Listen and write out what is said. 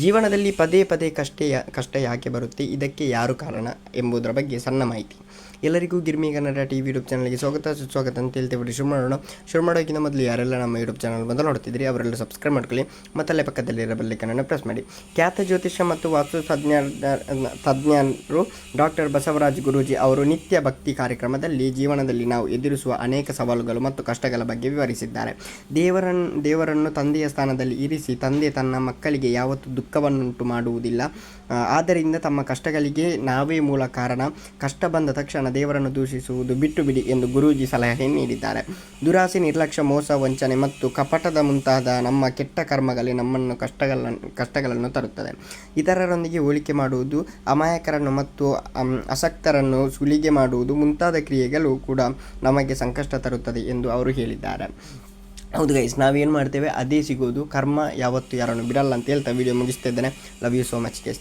ಜೀವನದಲ್ಲಿ ಪದೇ ಪದೇ ಕಷ್ಟ ಕಷ್ಟ ಯಾಕೆ ಬರುತ್ತೆ? ಇದಕ್ಕೆ ಯಾರು ಕಾರಣ ಎಂಬುದರ ಬಗ್ಗೆ ಸಣ್ಣ ಮಾಹಿತಿ. ಎಲ್ಲರಿಗೂ Girmi Kannada T V YouTube ಚಾನಲ್ಗೆ ಸ್ವಾಗತ, ಸುಸ್ವಾಗತ ಅಂತ ಹೇಳ್ತೇವೆ. ಶುರು ಮಾಡೋಣ. ಶುರು ಮಾಡೋಕ್ಕಿಂತ ಮೊದಲು ಯಾರೆಲ್ಲ ನಮ್ಮ ಯೂಟ್ಯೂಬ್ ಚಾನಲ್ ಬಂದು ನೋಡ್ತಿದ್ರಿ ಅವರೆಲ್ಲ ಸಬ್ಸ್ಕ್ರೈಬ್ ಮಾಡ್ಕೊಳ್ಳಿ. ಮತ್ತಲ್ಲೇ ಪಕ್ಕದಲ್ಲಿರೋ ಬೆಲ್ಲೈಕನನ್ನು ಪ್ರೆಸ್ ಮಾಡಿ. ಖ್ಯಾತ ಜ್ಯೋತಿಷ್ಯ ಮತ್ತು ವಾಸ್ತು ತಜ್ಞ ತಜ್ಞರು ಡಾಕ್ಟರ್ ಬಸವರಾಜ್ ಗುರೂಜಿ ಅವರು ನಿತ್ಯ ಭಕ್ತಿ ಕಾರ್ಯಕ್ರಮದಲ್ಲಿ ಜೀವನದಲ್ಲಿ ನಾವು ಎದುರಿಸುವ ಅನೇಕ ಸವಾಲುಗಳು ಮತ್ತು ಕಷ್ಟಗಳ ಬಗ್ಗೆ ವಿವರಿಸಿದ್ದಾರೆ. ದೇವರನ್ನು ದೇವರನ್ನು ತಂದೆಯ ಸ್ಥಾನದಲ್ಲಿ ಇರಿಸಿ, ತಂದೆ ತನ್ನ ಮಕ್ಕಳಿಗೆ ಯಾವತ್ತೂ ದುಃಖವನ್ನುಂಟು ಮಾಡುವುದಿಲ್ಲ. ಆದ್ದರಿಂದ ತಮ್ಮ ಕಷ್ಟಗಳಿಗೆ ನಾವೇ ಮೂಲ ಕಾರಣ. ಕಷ್ಟ ಬಂದ ತಕ್ಷಣ ದೇವರನ್ನು ದೂಷಿಸುವುದು ಬಿಟ್ಟು ಬಿಡಿ ಎಂದು ಗುರೂಜಿ ಸಲಹೆ ನೀಡಿದ್ದಾರೆ. ದುರಾಸೆ, ನಿರ್ಲಕ್ಷ್ಯ, ಮೋಸ, ವಂಚನೆ ಮತ್ತು ಕಪಟದ ಮುಂತಾದ ನಮ್ಮ ಕೆಟ್ಟ ಕರ್ಮಗಳೇ ನಮ್ಮನ್ನು ಕಷ್ಟಗಳನ್ನು ಕಷ್ಟಗಳನ್ನು ತರುತ್ತದೆ. ಇತರರೊಂದಿಗೆ ಹೋಲಿಕೆ ಮಾಡುವುದು, ಅಮಾಯಕರನ್ನು ಮತ್ತು ಅಸಕ್ತರನ್ನು ಸುಲಿಗೆ ಮಾಡುವುದು ಮುಂತಾದ ಕ್ರಿಯೆಗಳು ಕೂಡ ನಮಗೆ ಸಂಕಷ್ಟ ತರುತ್ತದೆ ಎಂದು ಅವರು ಹೇಳಿದ್ದಾರೆ. ಹೌದು ಗೈಸ್ ನಾವೇನು ಮಾಡ್ತೇವೆ, ಅದೇ ಸಿಗೋದು ಕರ್ಮ ಯಾವತ್ತು ಯಾರನ್ನು ಬಿಡಲ್ಲ ಅಂತ ಹೇಳ್ತಾ ವಿಡಿಯೋ ಮುಗಿಸ್ತಾ ಇದ್ದೇನೆ. Love you so much guys